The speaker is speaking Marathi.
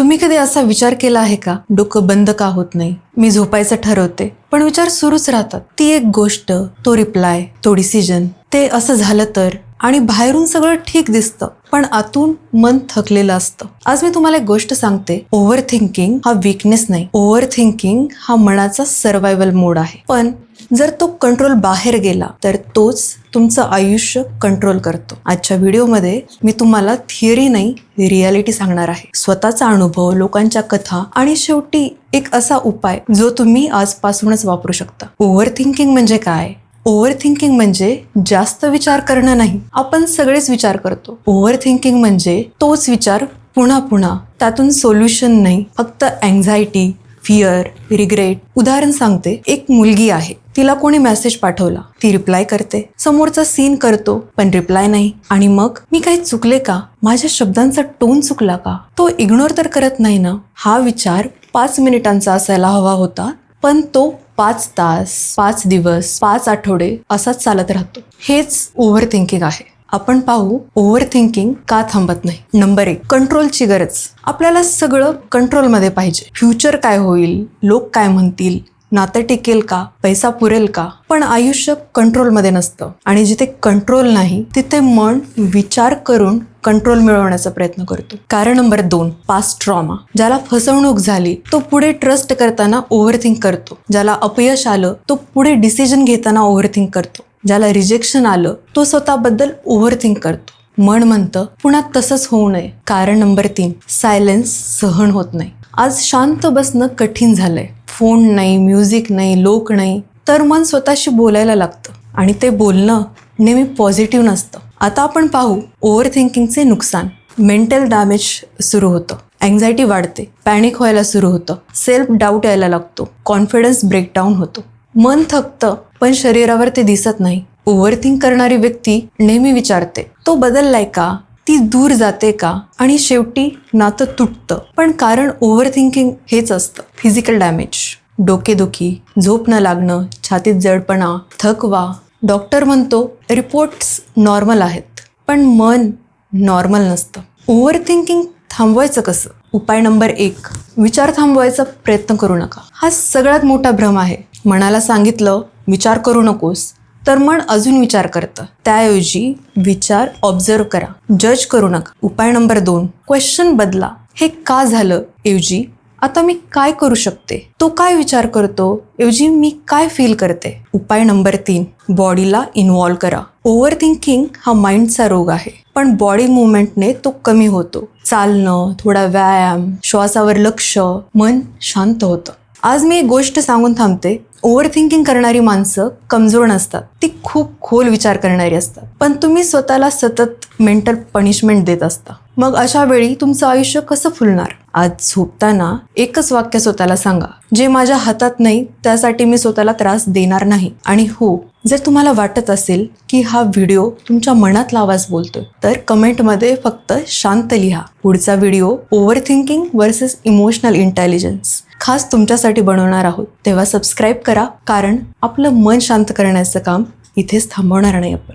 तुम्ही कधी असा विचार केला आहे का? डोकं बंद का होत नाही? मी झोपायचं ठरवते. पण विचार सुरूच राहतात. ती एक गोष्ट तो रिप्लाय तो डिसिजन ते असं झालं तर? आणि बाहेरून सगळं ठीक दिसतं. पण आतून मन थकलेलं असतं. आज मी तुम्हाला एक गोष्ट सांगते. ओव्हर थिंकिंग हा विकनेस नाही. ओव्हर थिंकिंग हा मनाचा सर्वायवल मोड आहे. पण जर तो कंट्रोल बाहेर गेला तर तोच तुमचं आयुष्य कंट्रोल करतो. आजच्या व्हिडिओमध्ये मी तुम्हाला थिअरी नाही रियालिटी सांगणार आहे. स्वतःचा अनुभव लोकांच्या कथा आणि शेवटी एक असा उपाय जो तुम्ही आजपासूनच वापरू शकता. ओव्हर थिंकिंग म्हणजे काय? ओव्हर थिंकिंग म्हणजे जास्त विचार करणं नाही. आपण सगळेच विचार करतो. ओव्हर थिंकिंग म्हणजे तोच विचार पुन्हा पुन्हा त्यातून सोल्युशन नाही. फक्त अँझायटी फिअर रिग्रेट उदाहरण सांगते. एक मुलगी आहे. तिला कोणी मेसेज पाठवला. ती रिप्लाय करते. समोरचा सीन करतो पण रिप्लाय नाही. आणि मग मी काही चुकले का? माझ्या शब्दांचा टोन चुकला का? तो इग्नोर तर करत नाही ना? हा विचार पाच मिनिटांचा असायला हवा होता. पण तो पाच तास पाच दिवस पाच आठवडे असाच चालत राहतो. हेच ओव्हर थिंकिंग आहे. आपण पाहू ओव्हर थिंकिंग का थांबत नाही? नंबर एक कंट्रोलची गरज. आपल्याला सगळं कंट्रोलमध्ये पाहिजे. फ्युचर काय होईल? लोक काय म्हणतील? नातं टिकेल का? पैसा पुरेल का? पण आयुष्य कंट्रोलमध्ये नसतं. आणि जिथे कंट्रोल नाही तिथे मन विचार करून कंट्रोल मिळवण्याचा प्रयत्न करतो. कारण नंबर दोन पास्ट ट्रॉमा ज्याला फसवणूक झाली तो पुढे ट्रस्ट करताना ओव्हरथिंक करतो. ज्याला अपयश आलं तो पुढे डिसिजन घेताना ओव्हरथिंक करतो. ज्याला रिजेक्शन आलं तो स्वतःबद्दल ओव्हरथिंक करतो. मन म्हणतं पुन्हा तसंच होऊ नये. कारण नंबर तीन सायलेन्स सहन होत नाही. आज शांत बसणं कठीण झालंय. फोन नाही म्युझिक नाही लोक नाही तर मन स्वतःशी बोलायला लागतं. आणि ते बोलणं नेहमी पॉझिटिव्ह नसतं. आता आपण पाहू ओव्हर थिंकिंगचे नुकसान. मेंटल डॅमेज सुरू होतं. अँझायटी वाढते. पॅनिक व्हायला सुरू होतं. सेल्फ डाऊट यायला लागतो. कॉन्फिडन्स ब्रेकडाऊन होतो. मन थकतं पण शरीरावर ते दिसत नाही. ओव्हर थिंक करणारी व्यक्ती नेहमी विचारते तो बदललाय का? ती दूर जाते का? आणि शेवटी नातं तुटतं. पण कारण ओव्हर थिंकिंग हेच असतं. Physical damage. डोकेदुखी झोप न लागणं छातीत जडपणा थकवा डॉक्टर म्हणतो रिपोर्ट्स नॉर्मल आहेत पण मन नॉर्मल नसतं. ओव्हर थिंकिंग थांबवायचं कसं? उपाय नंबर एक विचार थांबवायचा प्रयत्न करू नका. हा सगळ्यात मोठा भ्रम आहे. मनाला सांगितलं विचार करू नकोस. तर मन अजून विचार करतं. त्याऐवजी विचार ऑब्झर्व करा. जज करू नका. उपाय नंबर दोन क्वेश्चन बदला. हे का झालं? ऐवजी आता मी काय करू शकते? तो काय विचार करतो? ऐवजी मी काय फील करते? उपाय नंबर तीन बॉडीला इन्व्हॉल्व करा. ओव्हर थिंकिंग हा माइंडचा रोग आहे. पण बॉडी मुवमेंटने तो कमी होतो. चालणं थोडा व्यायाम श्वासावर लक्ष मन शांत होतं. आज मी एक गोष्ट सांगून थांबते. ओव्हर थिंकिंग करणारी माणसं कमजोर नसतात. ती खूप खोल विचार करणारी असतात. पण तुम्ही स्वतःला सतत मेंटल पनिशमेंट देत असता. मग अशा वेळी तुमचं आयुष्य कसं फुलणार? आज झोपताना एकच वाक्य स्वतःला सांगा. जे माझ्या हातात नाही त्यासाठी मी स्वतःला त्रास देणार नाही. आणि हो जर तुम्हाला वाटत असेल की हा व्हिडिओ तुमच्या मनातला आवाज बोलतोय तर कमेंटमध्ये फक्त शांत लिहा. पुढचा video overthinking versus emotional intelligence. खास तुमच्यासाठी बनवणार आहोत. तेव्हा सबस्क्राईब करा कारण आपलं मन शांत करण्याचं काम इथेच थांबवणार नाही आपण.